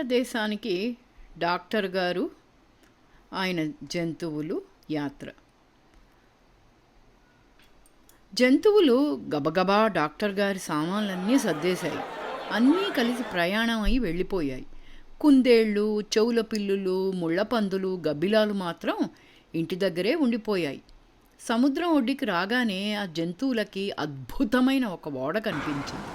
దేశానికి డాక్టర్ గారు ఆయన జంతువులు యాత్ర. జంతువులు గబగబా డాక్టర్ గారి సామాన్లన్నీ సర్దేశాయి. అన్నీ కలిసి ప్రయాణం అయి వెళ్ళిపోయాయి. కుందేళ్ళు చెవుల పిల్లులు ముళ్ళపందులు గబ్బిలాలు మాత్రం ఇంటి దగ్గరే ఉండిపోయాయి. సముద్రం ఒడ్డుకి రాగానే ఆ జంతువులకి అద్భుతమైన ఒక ఓడ కనిపించింది.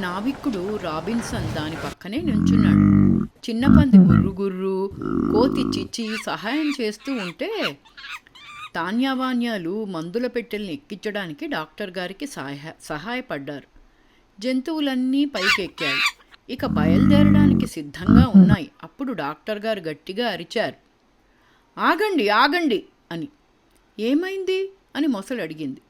నావికుడు రాబిన్సన్ దాని పక్కనే నించున్నాడు. చిన్న పంది గుర్రు గుర్రు కోతి చిచ్చి సహాయం చేస్తూ ఉంటే తాన్యావాన్యాలు మందుల పెట్టెల్ని ఎక్కించడానికి డాక్టర్ గారికి సహాయ సహాయపడ్డారు. జంతువులన్నీ పైకెక్కాయి. ఇక బయలుదేరడానికి సిద్ధంగా ఉన్నాయి. అప్పుడు డాక్టర్ గారు గట్టిగా అరిచారు. ఆగండి ఆగండి అని. ఏమైంది? అని మొసలు అడిగింది.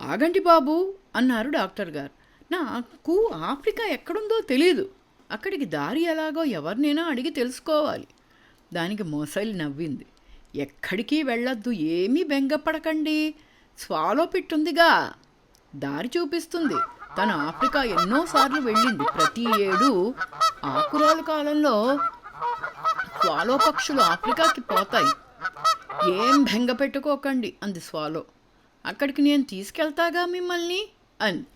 ఆగండి బాబు అన్నారు డాక్టర్ గారు. నాకు ఆఫ్రికా ఎక్కడుందో తెలియదు అక్కడికి దారి ఎలాగో ఎవరినైనా అడిగి తెలుసుకోవాలి. దానికి మొసలి నవ్వింది. ఎక్కడికి వెళ్ళొద్దు ఏమీ బెంగపడకండి. స్వాలో పెట్టుందిగా. దారి చూపిస్తుంది. తను ఆఫ్రికా ఎన్నోసార్లు వెళ్ళింది. ప్రతి ఏడు ఆకురాల కాలంలో స్వాలో పక్షులు ఆఫ్రికాకి పోతాయి. ఏం బెంగ పెట్టుకోకండి అంది స్వాలో. అక్కడికి నేను తీసుకెళ్తాగా మిమ్మల్ని? అంది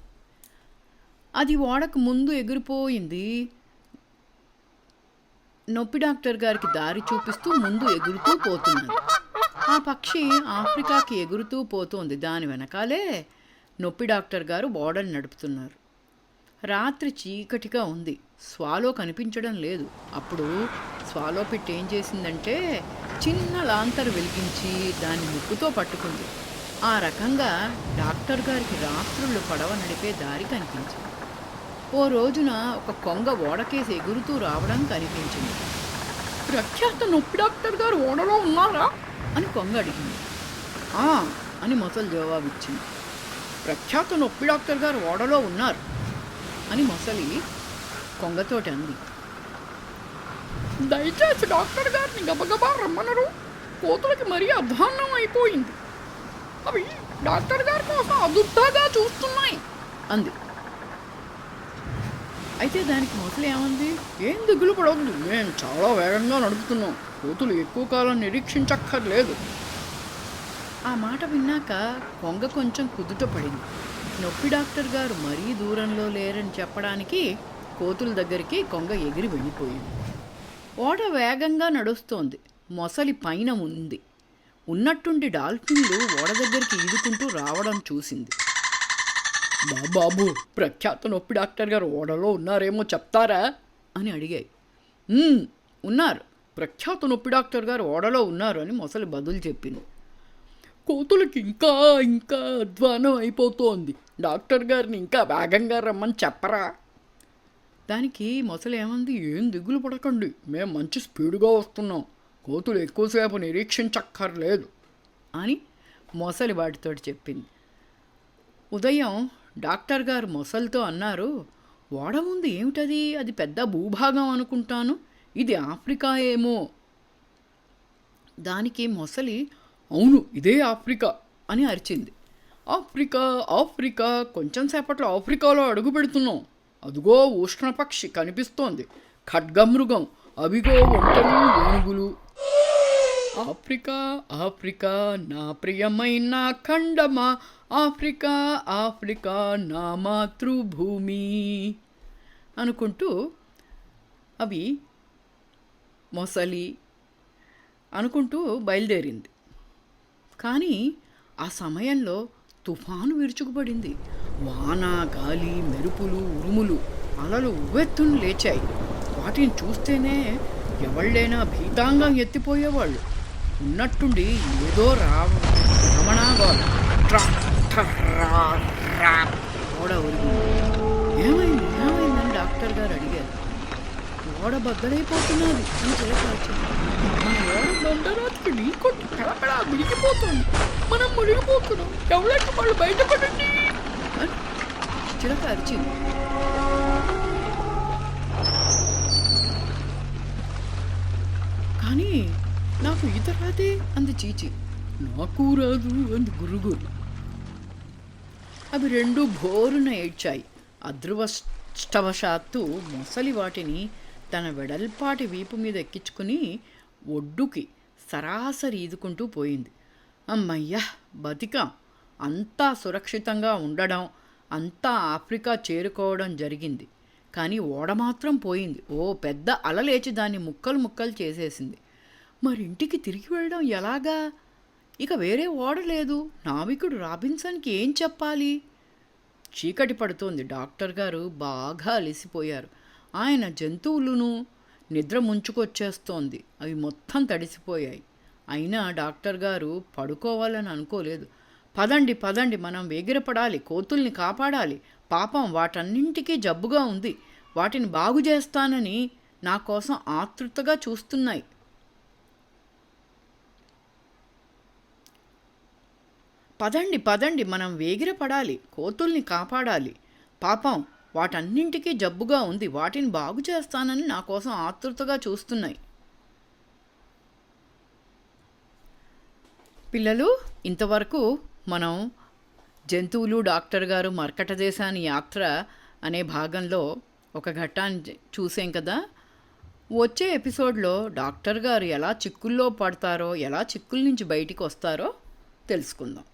అది ఓడకు ముందు ఎగిరిపోయింది. నొప్పి డాక్టర్ గారికి దారి చూపిస్తూ ముందు ఎగురుతూ పోతున్నది. ఆ పక్షి ఆఫ్రికాకి ఎగురుతూ పోతోంది. దాని వెనకాలే నొప్పి డాక్టర్ గారు ఓడని నడుపుతున్నారు. రాత్రి చీకటిగా ఉంది. స్వాలో కనిపించడం లేదు. అప్పుడు స్వాలో పిట్ ఏం చేసిందంటే చిన్న లాంతరు వెలిగించి దాన్ని ముక్కుతో పట్టుకుంది. ఆ రకంగా డాక్టర్ గారికి రాత్రులు పడవ నడిపే దారి కనిపించింది. ఓ రోజున ఒక కొంగ ఓడకేసి ఎగురుతూ రావడం కనిపించింది. ప్రఖ్యాత నొప్పి డాక్టర్ గారు ఓడలో ఉన్నారా? అని కొంగ అడిగింది. "ఆ" అని మొసలు జవాబిచ్చింది. ప్రఖ్యాత నొప్పి డాక్టర్ గారు ఓడలో ఉన్నారు అని మొసలి కొంగతోటి అంది. దయచేసి డాక్టర్ గారిని గబగబా రమ్మనరు. కోతులకి మరీ అధ్వాన్నం అయిపోయింది. అవి డాక్టర్ గారి కోసం అదుద్దాగా చూస్తున్నాయి అంది. అయితే దానికి మొదలు ఏమంది? ఏం దిగులు పడవద్దు మేము చాలా వేగంగా నడుపుతున్నాం. కోతులు ఎక్కువ కాలం నిరీక్షించక్కర్లేదు. ఆ మాట విన్నాక కొంగ కొంచెం కుదుట పడింది. నొప్పి డాక్టర్ గారు మరీ దూరంలో లేరని చెప్పడానికి కోతుల దగ్గరికి కొంగ ఎగిరి వెళ్ళిపోయింది. ఓడ వేగంగా నడుస్తోంది. మొసలి పైన ఉంది. ఉన్నట్టుండి డాల్ఫిన్లు ఓడ దగ్గరికి ఈదుకుంటూ రావడం చూసింది. బాబాబు ప్రఖ్యాత నొప్పి డాక్టర్ గారు ఓడలో ఉన్నారేమో చెప్తారా? అని అడిగాయి. ఉన్నారు. ప్రఖ్యాత నొప్పి డాక్టర్ గారు ఓడలో ఉన్నారు అని మొసలి బదులు చెప్పింది. కోతులకి ఇంకా ఇంకా అధ్వానం అయిపోతోంది. డాక్టర్ గారిని ఇంకా వేగంగా రమ్మని చెప్పరా? దానికి మొసలు ఏమంది ఏం దిగులు పడకండి. మేము మంచి స్పీడ్గా వస్తున్నాం. కోతులు ఎక్కువసేపు నిరీక్షించక్కర్లేదు అని మొసలి వాటితోటి చెప్పింది. ఉదయం డాక్టర్ గారు మొసలితో అన్నారు ఓడ ఉంది ఏమిటది? అది పెద్ద భూభాగం అనుకుంటాను. ఇది ఆఫ్రికా ఏమో. దానికి మొసలి అవును ఇదే ఆఫ్రికా అని అరిచింది. ఆఫ్రికా ఆఫ్రికా కొంచెం సేపట్లో ఆఫ్రికాలో అడుగు పెడుతున్నాం. అదుగో ఉష్ణపక్షి కనిపిస్తోంది. ఖడ్గమృగం అవిగో ఒంటలు ఏనుగులు. ఆఫ్రికా ఆఫ్రికా నా ప్రియమైన ఖండమా ఆఫ్రికా ఆఫ్రికా నా మాతృభూమి అనుకుంటూ అవి మొసలి అనుకుంటూ బయలుదేరింది. కానీ ఆ సమయంలో తుఫాను విరుచుకుపడింది. వాన గాలి మెరుపులు ఉరుములు అలలు ఉవ్వెత్తును లేచాయి. వాటిని చూస్తేనే ఎవళ్ళైనా భీతాంగం ఎత్తిపోయేవాళ్ళు. ఉన్నట్టుండి ఏదో రావ రమణాగోలు. ట్రా ట్రా రా ఏమైంది ఏమైందని డాక్టర్ గారు అడిగారు ఓడ బద్దలైపోతున్నది అని చిలకాల్చింది మన ఓడ బండరాతికి నీ కొట్టి కళకళ మనం మునిగిపోతున్నాం ఎవరికి వాళ్ళు బయటపడండి అని చిలక అరిచింది కానీ నాకు ఈత రాదే అంది చీచి. నాకు రాదు అంది గురుగురు అవి రెండు భోరున ఏడ్చాయి. అదృవష్టవశాత్తు మొసలి వాటిని తన వెడల్పాటి వీపు మీద ఎక్కించుకుని ఒడ్డుకి సరాసరి ఈదుకుంటూ పోయింది. అమ్మయ్యా బతికాం అంతా సురక్షితంగా ఉండడం అంతా ఆఫ్రికా చేరుకోవడం జరిగింది. కానీ ఓడ మాత్రం పోయింది. ఓ పెద్ద అలలేచి దాన్ని ముక్కలు ముక్కలు చేసేసింది. మరి ఇంటికి తిరిగి వెళ్ళడం ఎలాగా? ఇక వేరే ఓడ లేదు. నావికుడు రాబిన్సన్కి ఏం చెప్పాలి? చీకటి పడుతోంది. డాక్టర్ గారు బాగా అలిసిపోయారు. ఆయన జంతువులను నిద్ర ముంచుకొచ్చేస్తోంది. అవి మొత్తం తడిసిపోయాయి. అయినా డాక్టర్ గారు పడుకోవాలని అనుకోలేదు. పదండి పదండి మనం వేగిరపడాలి కోతుల్ని కాపాడాలి. పాపం వాటన్నింటికీ జబ్బుగా ఉంది. వాటిని బాగు చేస్తానని నా కోసం ఆతృతగా చూస్తున్నాయి. పదండి పదండి మనం వేగిరపడాలి కోతుల్ని కాపాడాలి. పాపం వాటన్నింటికీ జబ్బుగా ఉంది వాటిని బాగు చేస్తానని నా కోసం ఆతృతగా చూస్తున్నాయి. పిల్లలు ఇంతవరకు మనం జంతువులు డాక్టర్ గారు మర్కట యాత్ర అనే భాగంలో ఒక ఘట్టాన్ని చూసాం కదా. వచ్చే ఎపిసోడ్లో డాక్టర్ గారు ఎలా చిక్కుల్లో పడతారో ఎలా చిక్కుల నుంచి బయటికి వస్తారో తెలుసుకుందాం.